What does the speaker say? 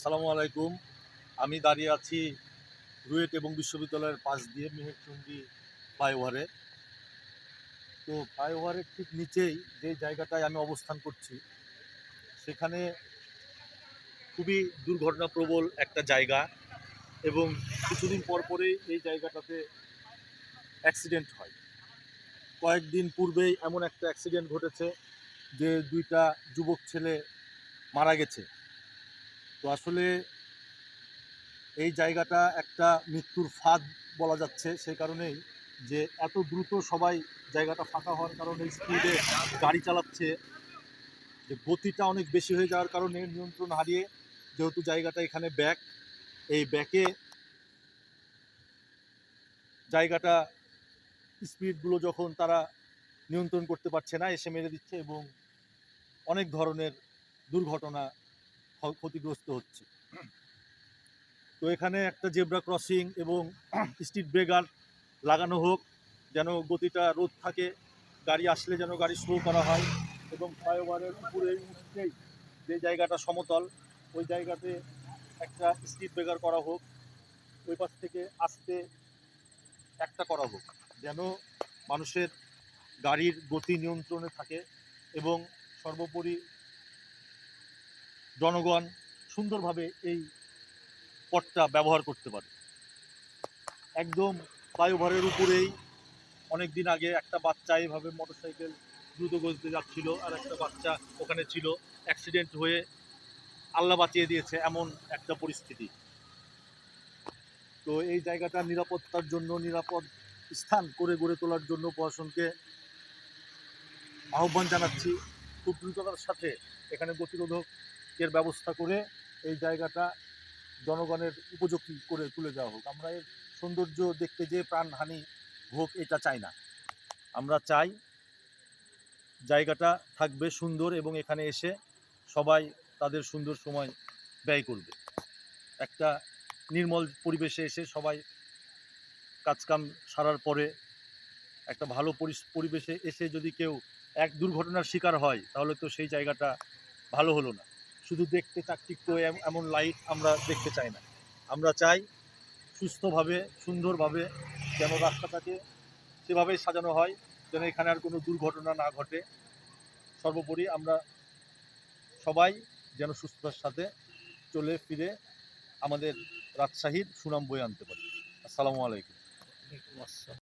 আসসালামু আলাইকুম। আমি দাঁড়িয়ে আছি রুয়েট এবং বিশ্ববিদ্যালয়ের পাশ দিয়ে মেহেরচুন্ডি ফ্লাইওভারে। তো ফ্লাইওভারের ঠিক নিচেই যে জায়গাটায় আমি অবস্থান করছি, সেখানে খুবই দুর্ঘটনাপ্রবল একটা জায়গা এবং কিছুদিন পর পরেই এই জায়গাটাতে অ্যাক্সিডেন্ট হয়। কয়েকদিন পূর্বেই এমন একটা অ্যাক্সিডেন্ট ঘটেছে যে দুইটা যুবক ছেলে মারা গেছে। তো আসলে এই জায়গাটা একটা মৃত্যুর ফাঁদ বলা যাচ্ছে সেই কারণেই যে এত দ্রুত সবাই জায়গাটা ফাঁকা হওয়ার কারণে স্পিডে গাড়ি চালাচ্ছে, যে গতিটা অনেক বেশি হয়ে যাওয়ার কারণে নিয়ন্ত্রণ হারিয়ে যেহেতু জায়গাটা এখানে ব্যাক, এই ব্যাকে জায়গাটা স্পিডগুলো যখন তারা নিয়ন্ত্রণ করতে পারছে না, এসে মেরে দিচ্ছে এবং অনেক ধরনের দুর্ঘটনা ক্ষতিগ্রস্ত হচ্ছে। তো এখানে একটা জেব্রা ক্রসিং এবং স্ট্রিট ব্রেকার লাগানো হোক, যেন গতিটা রোদ থাকে, গাড়ি আসলে যেন গাড়ি স্লো করা হয় এবং ফ্লাইওভারের উপরে উঠতেই যে জায়গাটা সমতল, ওই জায়গাতে একটা স্ট্রিট ব্রেকার করা হোক, ওই পাশ থেকে আসতে একটা করা হোক, যেন মানুষের গাড়ির গতি নিয়ন্ত্রণে থাকে এবং সর্বোপরি জনগণ সুন্দরভাবে এই পথটা ব্যবহার করতে পারে। একদম ফ্লাইওভারের উপরেই অনেক দিন আগে একটা বাচ্চা এইভাবে মোটরসাইকেল দ্রুত গতিতে যাচ্ছিল আর একটা বাচ্চা ওখানে ছিল, অ্যাক্সিডেন্ট হয়ে আল্লাহ বাঁচিয়ে দিয়েছে এমন একটা পরিস্থিতি। তো এই জায়গাটা নিরাপত্তার জন্য, নিরাপদ স্থান করে গড়ে তোলার জন্য প্রশাসনকে আহ্বান জানাচ্ছি। খুব দ্রুততার সাথে এখানে গতিরোধকের ব্যবস্থা করে এই জায়গাটা জনগণের উপযোগী করে তুলে দেওয়া হোক। আমরা এর সৌন্দর্য দেখতে যে প্রাণহানি হোক, এটা চাই না। আমরা চাই জায়গাটা থাকবে সুন্দর এবং এখানে এসে সবাই তাদের সুন্দর সময় ব্যয় করবে। একটা নির্মল পরিবেশে এসে সবাই কাজকাম সারার পরে একটা ভালো পরিবেশে এসে যদি কেউ এক দুর্ঘটনার শিকার হয়, তাহলে তো সেই জায়গাটা ভালো হলো না। শুধু দেখতে চাকচিক্য এম- এমন লাইট আমরা দেখতে চাই না। আমরা চাই সুস্থভাবে, সুন্দরভাবে যেন রাস্তাটাকে সেভাবেই সাজানো হয়, যেন এখানে আর কোনো দুর্ঘটনা না ঘটে। সর্বোপরি আমরা সবাই যেন সুস্থতার সাথে চলে ফিরে আমাদের রাজশাহীর সুনাম বয়ে আনতে পারি। আসসালামু আলাইকুম।